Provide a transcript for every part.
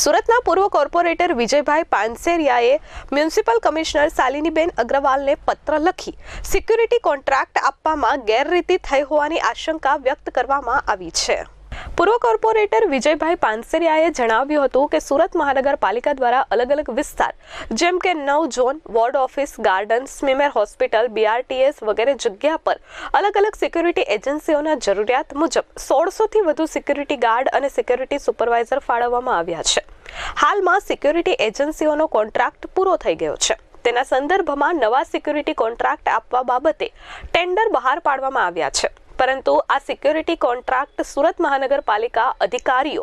સુરતના પૂર્વ કોર્પોરેટર વિજયભાઈ પાનસેરિયાએ મ્યુનિસિપલ કમિશનર શાલિનીબેન અગ્રવાલને પત્ર લખી સિક્યુરિટી કોન્ટ્રાક્ટ આપવામાં ગેરરીતિ થઈ હોવાની આશંકા વ્યક્ત કરવામાં આવી છે. પૂર્વ કોર્પોરેટર વિજયભાઈ પાનસેરિયાએ જણાવ્યું હતું કે સુરત મહાનગરપાલિકા દ્વારા અલગ અલગ વિસ્તાર, જેમ કે નવ zone, ward office garden SMIMER hospital BRTS વગેરે જગ્યા પર અલગ અલગ સિક્યુરિટી એજન્સીઓના જરૂરિયાત મુજબ સોળસોથી વધુ સિક્યુરિટી ગાર્ડ અને સિક્યુરિટી સુપરવાઇઝર ફાળવવામાં આવ્યા છે. હાલમાં સિક્યુરિટી એજન્સીઓનો કોન્ટ્રાક્ટ પૂરો થઈ ગયો છે. તેના સંદર્ભમાં નવા સિક્યુરિટી કોન્ટ્રાક્ટ આપવા બાબતે ટેન્ડર બહાર પાડવામાં આવ્યા છે. પરંતુ આ સિક્યોરિટી કોન્ટ્રાક્ટ સુરત મહાનગરપાલિકા અધિકારીઓ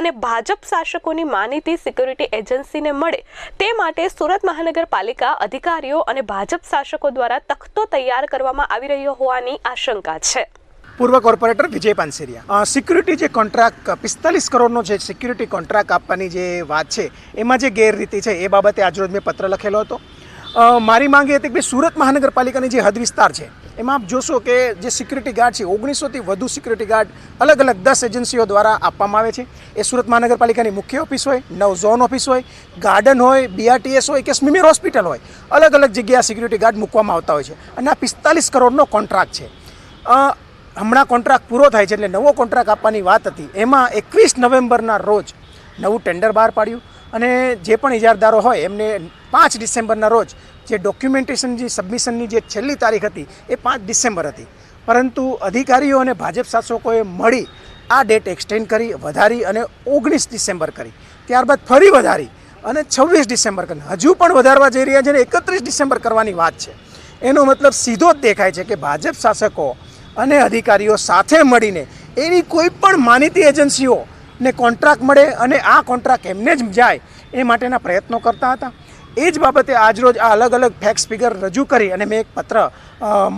અને ભાજપ શાસકોની માનીતી સિક્યોરિટી એજન્સીને મળે તે માટે સુરત મહાનગરપાલિકા અધિકારીઓ અને ભાજપ શાસકો દ્વારા તખતો તૈયાર કરવામાં આવી રહ્યો હોવાની આશંકા છે. પૂર્વ કોર્પોરેટર વિજય પાનસેરિયા. સિક્યુરિટી જે કોન્ટ્રાક્ટ પિસ્તાલીસ કરોડનો જે સિક્યુરિટી કોન્ટ્રાક્ટ આપવાની જે વાત છે, એમાં જે ગેરરીતિ છે, એ બાબતે આજરોજ મેં પત્ર લખેલો હતો. મારી માંગ એ હતી કે સુરત મહાનગરપાલિકાની જે હદ વિસ્તાર છે એમાં આપ જોશો કે જે સિક્યુરિટી ગાર્ડ છે, ઓગણીસોથી વધુ સિક્યુરિટી ગાર્ડ અલગ અલગ દસ એજન્સીઓ દ્વારા આપવામાં આવે છે. એ સુરત મહાનગરપાલિકાની મુખ્ય ઓફિસ હોય, નવ ઝોન ઓફિસ હોય ગાર્ડન હોય બીઆરટીએસ હોય કે સ્મિમિર હોસ્પિટલ હોય, અલગ અલગ જગ્યાએ સિક્યુરિટી ગાર્ડ મૂકવામાં આવતા હોય છે. અને આ પિસ્તાલીસ કરોડનો કોન્ટ્રાક્ટ છે. હમણાં કોન્ટ્રાક્ટ પૂરો થાય છે એટલે નવો કોન્ટ્રાક્ટ આપવાની વાત હતી. એમાં એકવીસ નવેમ્બરના રોજ નવું ટેન્ડર બહાર પાડ્યું. અને જે પણ ઇજારદારો હોય એમને પાંચ ડિસેમ્બરના રોજ જે ડોક્યુમેન્ટેશન જે સબમિશનની જે છેલ્લી તારીખ હતી, એ પાંચ ડિસેમ્બર હતી. પરંતુ અધિકારીઓ અને ભાજપ શાસકોએ મળી આ ડેટ એક્સટેન્ડ કરી, વધારી અને ઓગણીસ ડિસેમ્બર કરી. ત્યારબાદ ફરી વધારી અને છવ્વીસ ડિસેમ્બર કરી. હજુ પણ વધારવા જઈ રહ્યા છે અને એકત્રીસ ડિસેમ્બર કરવાની વાત છે. એનો મતલબ સીધો જ દેખાય છે કે ભાજપ શાસકો અને અધિકારીઓ સાથે મળીને એની કોઈ પણ માનીતી એજન્સીઓને કોન્ટ્રાક્ટ મળે અને આ કોન્ટ્રાક્ટ એમને જ જાય એ માટેના પ્રયત્નો કરતા હતા. એ જ બાબતે આજરોજ આ અલગ અલગ ફેક્સ ફિગર રજૂ કરી અને મેં એક પત્ર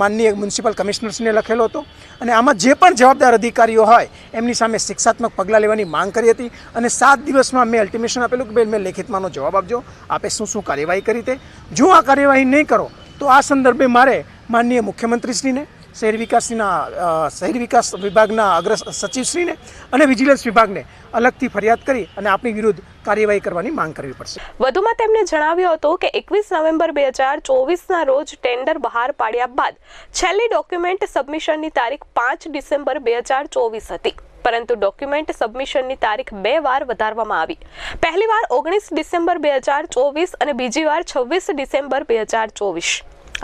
માનનીય મ્યુનિસિપલ કમિશનર્સને લખેલો હતો. અને આમાં જે પણ જવાબદાર અધિકારીઓ હોય, એમની સામે શિક્ષાત્મક પગલાં લેવાની માંગ કરી હતી અને સાત દિવસમાં મેં અલ્ટિમેશન આપેલું કે ભાઈ મેં લેખિતમાંનો જવાબ આપજો. આપે શું શું કાર્યવાહી કરી તે? જો આ કાર્યવાહી નહીં કરો, તો આ સંદર્ભે મારે માનનીય મુખ્યમંત્રીશ્રીને શહેર વિકાસના શહેરી વિકાસ વિભાગના અગ્ર સચિવશ્રીને અને વિજિલન્સ વિભાગને અલગથી ફરિયાદ કરી અને આપણી વિરુદ્ધ કાર્યવાહી કરવાની માંગ કરવી પડશે. વધુમાં તેમણે જણાવ્યું હતું કે એકવીસ નવેમ્બર બે હજાર ચોવીસના રોજ ટેન્ડર બહાર પાડ્યા બાદ છેલ્લી ડોક્યુમેન્ટ સબમિશનની તારીખ પાંચ ડિસેમ્બર બે હજાર ચોવીસ હતી. પરંતુ ડોક્યુમેન્ટ સબમિશનની તારીખ બે વાર વધારવામાં આવી. પહેલી વાર ઓગણીસ ડિસેમ્બર બે હજાર ચોવીસ અને બીજી વાર છવ્વીસ ડિસેમ્બર બે હજાર ચોવીસ.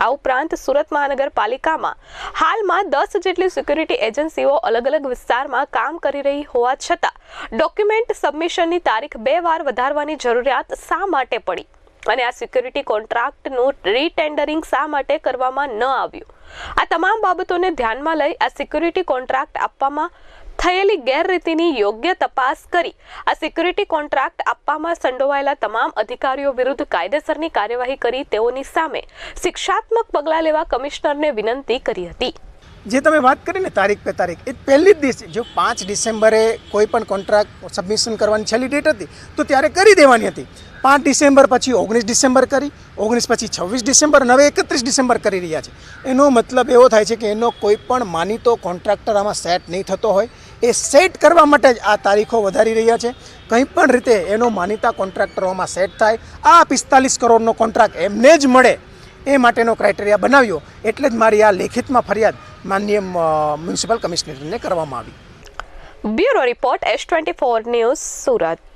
આ ઉપરાંત સુરત મહાનગરપાલિકામાં હાલમાં દસ જેટલી સિક્યુરિટી એજન્સીઓ અલગ અલગ વિસ્તારમાં કામ કરી રહી હોવા છતાં ડોક્યુમેન્ટ સબમિશનની તારીખ બે વાર વધારવાની જરૂરિયાત શા માટે પડી? અને આ સિક્યુરિટી કોન્ટ્રાક્ટનું રીટેન્ડરિંગ શા માટે કરવામાં ન આવ્યું? આ તમામ બાબતોને ધ્યાનમાં લઈ આ સિક્યુરિટી કોન્ટ્રાક્ટ આપવામાં થયેલી ગેરરીતિની યોગ્ય તપાસ કરી. આ સિક્યુરિટી કોન્ટ્રાક્ટ આપવામાં સંડોવાયેલા તમામ અધિકારીઓ વિરુદ્ધ કાયદેસરની કાર્યવાહી કરી તેઓની સામે શિક્ષાત્મક પગલાં લેવા કમિશનરને વિનંતી કરી હતી. જે તમે વાત કરી ને તારીખ પે તારીખ, એ પહેલી જ દિવસે, જો પાંચ ડિસેમ્બરે કોઈ પણ કોન્ટ્રાક્ટ સબમિશન કરવાની છેલ્લી ડેટ હતી, તો ત્યારે કરી દેવાની હતી. પાંચ ડિસેમ્બર પછી ઓગણીસ ડિસેમ્બર કરી, ઓગણીસ પછી છવ્વીસ ડિસેમ્બર અને હવે એકત્રીસ ડિસેમ્બર કરી રહ્યા છે. એનો મતલબ એવો થાય છે કે એનો કોઈ પણ માનીતો કોન્ટ્રાક્ટર આમાં સેટ નહીં થતો હોય. એ સેટ કરવા માટે જ આ તારીખો વધારી રહ્યા છે. કંઈ પણ રીતે એનો માનીતા કોન્ટ્રાક્ટરોમાં સેટ થાય. આ પિસ્તાલીસ કરોડનો કોન્ટ્રાક્ટ એમને જ મળે એ માટેનો ક્રાઇટેરિયા બનાવ્યો. એટલે જ મારી આ લેખિતમાં ફરિયાદ માનનીય મ્યુનિસિપલ કમિશનરને કરવામાં આવી. Bureau report S twenty four news Surat.